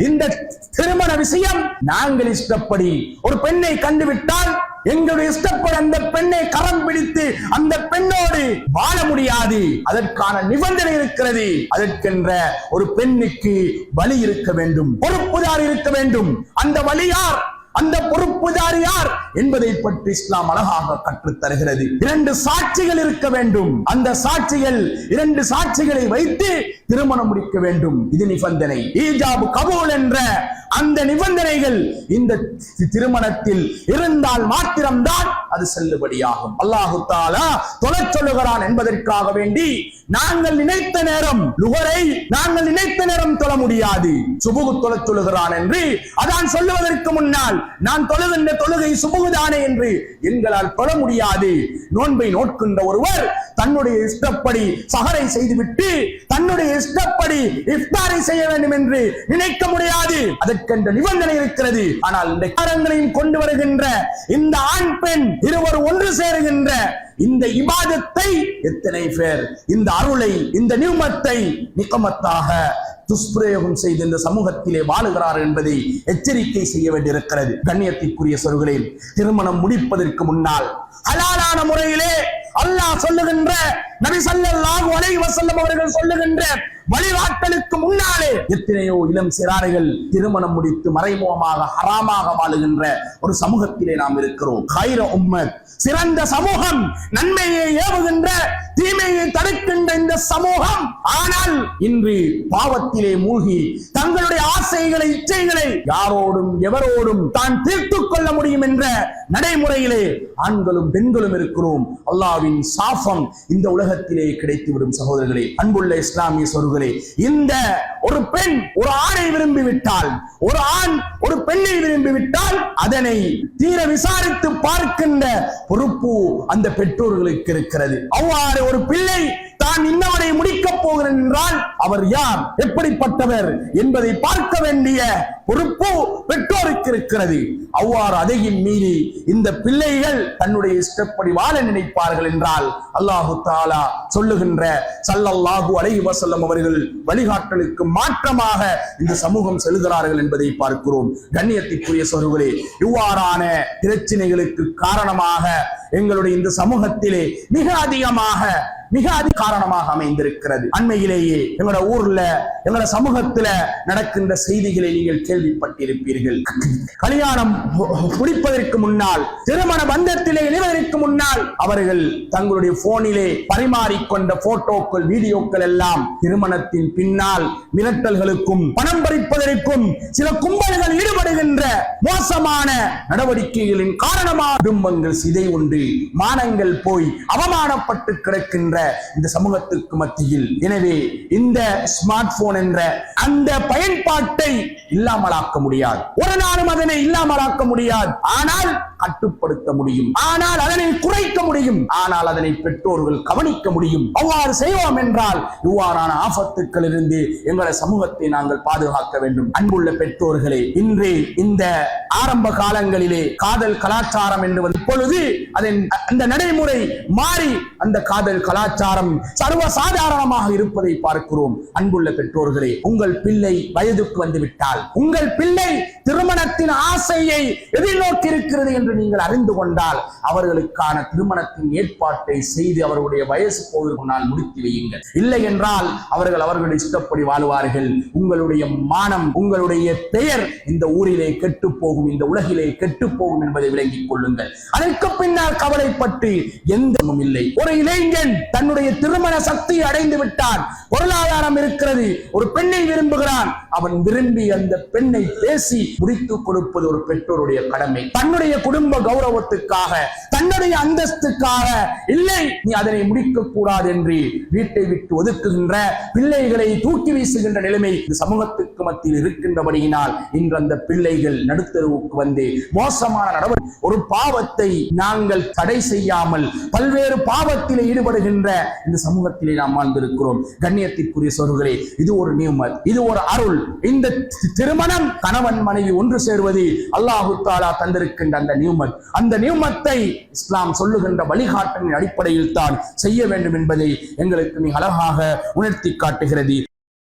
இந்த திருமண விஷயம் நாங்கள் இஷ்டப்படி. ஒரு பெண்ணை கண்டுவிட்டால் எங்களுடைய இஷ்டப்படி அந்த பெண்ணை கரம் பிடித்து அந்த பெண்ணோடு வாழ முடியாது. அதற்கான நிபந்தனை இருக்கிறது. அதற்கென்ற ஒரு பெண்ணுக்கு வழி இருக்க வேண்டும். பொறுப்புதார் இருக்க வேண்டும். அந்த வழியார் அந்த பொறுப்புதார் யார் என்பதை பற்றி இஸ்லாம் அழகாக கற்றுத் தருகிறது இரண்டு சாட்சிகள் இருக்க வேண்டும். அந்த சாட்சிகள் இரண்டு சாட்சிகளை வைத்து திருமணம் முடிக்க வேண்டும். இது நிபந்தனை. ஈஜாபு கபூல் என்ற அந்த நிபந்தனைகள் இந்த திருமணத்தில் இருந்தால் மாத்திரம்தான் அது செல்லுபடியாகும். அல்லாஹு தாலா சொல்லுகிறான் என்பதற்காக வேண்டி நாங்கள் நினைத்த நேரம் லுகரை நாங்கள் நினைத்த நேரம் தொழ முடியாது. சுபுகு தொலை சொல்லுகிறான் என்று அதான் சொல்லுவதற்கு முன்னால் நான் தொழுகின்ற தொழுகை சுபுகுதானே என்று எங்களால் தொழ முடியாது. நோன்பை நோட்கின்ற ஒருவர் தன்னுடைய இஷ்டப்படி சகரை செய்துவிட்டு தன்னுடைய இஷ்டப்படி இஃப்தாரை செய்ய வேண்டும் என்று நினைக்க முடியாது. அதற்கென்ற நிபந்தனை இருக்கிறது. ஆனால் இந்த காரங்களையும் கொண்டு வருகின்ற இந்த ஆண் பெண் இருவர் ஒன்று சேருகின்ற இந்த இபாதத்தை எத்தனை பேர் இந்த அருளை இந்த நியமத்தை நிக்கமத்தாக துஷ்பிரயோகம் செய்து இந்த சமூகத்திலே வாழுகிறார் என்பதை எச்சரிக்கை செய்ய வேண்டியிருக்கிறது. கண்ணியத்திற்குரிய சொல்களில் திருமணம் முடிப்பதற்கு முன்னால் ஹலாலான முறையிலே அல்லாஹ் சொல்லுகின்ற நபி சல்லாஹு அலைஹி வஸல்லம் அவர்கள் சொல்லுகின்ற வழிகாட்டலுக்கு முன்னாலே எத்தனையோ இளம் சிறார்கள் திருமணம் முடித்து மறைமுகமாக ஹராமாக வாழுகின்ற ஒரு சமூகத்திலே நாம் இருக்கிறோம். ஹைர உம்மத். சிறந்த சமூகம். நன்மையை ஏவுகின்ற தீமையை தடுக்கின்ற இந்த சமூகம். ஆனால் இன்று பாவத்திலே மூழ்கி தங்களுடைய ஆசைகளை இச்சைகளை யாரோடும் எவரோடும் தான் தீர்த்துக் கொள்ள முடியும் என்ற நடைமுறையிலே ஆண்களும் பெண்களும் இருக்கிறோம். அல்லாவின் சாபம் இந்த உலகத்திலே கிடைத்துவிடும் சகோதரர்களே. அன்புள்ள இஸ்லாமிய சொற்களே இந்த ஒரு பெண் ஒரு ஆணை விரும்பி விட்டால் ஒரு ஆண் ஒரு பெண்ணை விரும்பி விட்டால் அதனை தீர விசாரித்து பார்க்கின்ற பொறுப்பு அந்த பெற்றோர்களுக்கு இருக்கிறது. அவ்வாறு ஒரு பிள்ளை தான் இன்னவனை முடிக்கப் போகிறேன் என்றால் அவர் யார்? எப்படிப்பட்டவர் என்பதை பார்க்க வேண்டிய பொறுப்பு பெற்றோருக்கு இருக்கிறது. அவ்வாறு அதையும் மீறி இந்த பிள்ளைகள் தன்னுடைய இஷ்டப்படி வாழ நினைப்பார்கள் என்றால் அல்லாஹு தாலா சொல்லுகின்ற சல்லல்லாஹு அலைஹி வசல்லம் அவர்கள் வழிகாட்டலுக்கு மாற்றமாக இந்த சமூகம் செல்கிறார்கள் என்பதை பார்க்கிறோம். கண்ணியத்திற்குரிய சொருகளே இவ்வாறான பிரச்சனைகளுக்கு காரணமாக எங்களுடைய இந்த சமூகத்திலே மிக அதிகமாக மிக அதிக காரணமாக அமைந்திருக்கிறது. அண்மையிலேயே எங்களோட ஊர்ல எங்களோட சமூகத்துல நடக்கின்ற செய்திகளை நீங்கள் கேள்விப்பட்டிருப்பீர்கள். கல்யாணம் முடிப்பதற்கு முன்னால் திருமண பந்தத்திலே இணைவதற்கு முன்னால் அவர்கள் தங்களுடைய போனிலே பரிமாறிக்கொண்ட போட்டோக்கள் வீடியோக்கள் எல்லாம் திருமணத்தின் பின்னால் மிரட்டல்களுக்கும் பணம் பறிப்பதற்கும் சில கும்பல்கள் ஈடுபடுகின்ற மோசமான நடவடிக்கைகளின் காரணமாக குடும்பங்கள் சிதை உண்டு மானங்கள் போய் அவமானப்பட்டு கிடக்கின்ற இந்த சமூகத்திற்கு மத்தியில். எனவே இந்த ஸ்மார்ட் போன் என்ற அந்த பயன்பாட்டை இல்லாமலாக்க முடியாது. ஒரு நாளும் அதனை இல்லாமலாக்க முடியாது. ஆனால் கட்டுப்படுத்த முடியும். ஆனால் அதனை குறைக்க முடியும். ஆனால் அதனை பெற்றோர்கள் கவனிக்க முடியும். அவ்வாறு செய்வோம் என்றால் இவ்வாறான ஆபத்துக்கள் இருந்து எங்களை சமூகத்தை நாங்கள் பாதுகாக்க வேண்டும். அன்புள்ள பெற்றோர்களே இன்று இந்த ஆரம்ப காலங்களிலே காதல் கலாச்சாரம் என்று இப்பொழுது அதன் அந்த நடைமுறை மாறி அந்த காதல் கலாச்சாரம் சர்வ சாதாரணமாக இருப்பதை பார்க்கிறோம். அன்புள்ள பெற்றோர்களே உங்கள் பிள்ளை வயதுக்கு வந்து விட்டால் உங்கள் பிள்ளை திருமணத்தின் ஆசையை எதிர்நோக்கி இருக்கிறது என்று என்று நீங்கள் அறிந்து கொண்டால் அவர்களுக்கான திருமணத்தின் ஏற்பாட்டை செய்து அவர்களுடைய வயசு போவதற்கு முன்னால் முடித்து வையுங்கள். இல்லை என்றால் அவர்கள் அவர்களுடைய இஷ்டப்படி வாழ்வார்கள். உங்களுடைய மானம் உங்களுடைய பெயர் இந்த ஊரிலே கெட்டு போகும் இந்த உலகிலே கெட்டு போகும் என்பதை விளங்கிக் கொள்ளுங்கள். அதற்கு பின்னால் கவலைப்பட்டு எந்த இல்லை. ஒரு இளைஞன் தன்னுடைய திருமண சக்தி அடைந்து விட்டான். பொருளாதாரம் இருக்கிறது. ஒரு பெண்ணை விரும்புகிறான். அவன் விரும்பி அந்த பெண்ணை பேசி முடித்துக் கொடுப்பது ஒரு பெற்றோருடைய கடமை. தன்னுடைய குடும்ப குடும்ப கௌரவத்துக்காக தன்னுடைய அந்தஸ்துக்காக இல்லை நீ அதனை முடிக்க கூடாது என்று வீட்டை விட்டு ஒதுக்குகின்ற பிள்ளைகளை தூக்கி வீசுகின்ற நிலைமை இந்த சமூகத்துக்கு மத்தியில் இருக்கின்றபடியினால் இன்று அந்த பிள்ளைகள் நடுத்தருவுக்கு வந்து மோசமான நடவடிக்கை ஒரு பாவத்தை நாங்கள் தடை செய்யாமல் பல்வேறு பாவத்திலே ஈடுபடுகின்ற இந்த சமூகத்திலே நாம் வாழ்ந்திருக்கிறோம். கண்ணியத்திற்குரிய சொல்களே இது ஒரு நியமத் இது ஒரு அருள். இந்த திருமணம் கணவன் மனைவி ஒன்று சேருவது அல்லாஹு தாலா தந்திருக்கின்ற அந்த நியூ நியூமத் அந்த நியூமத்தை இஸ்லாம் சொல்லுகின்ற வழிகாட்டலின் அடிப்படையில் தான் செய்ய வேண்டும் என்பதை எங்களுக்கு மிக அழகாக உணர்த்தி காட்டுகிறது.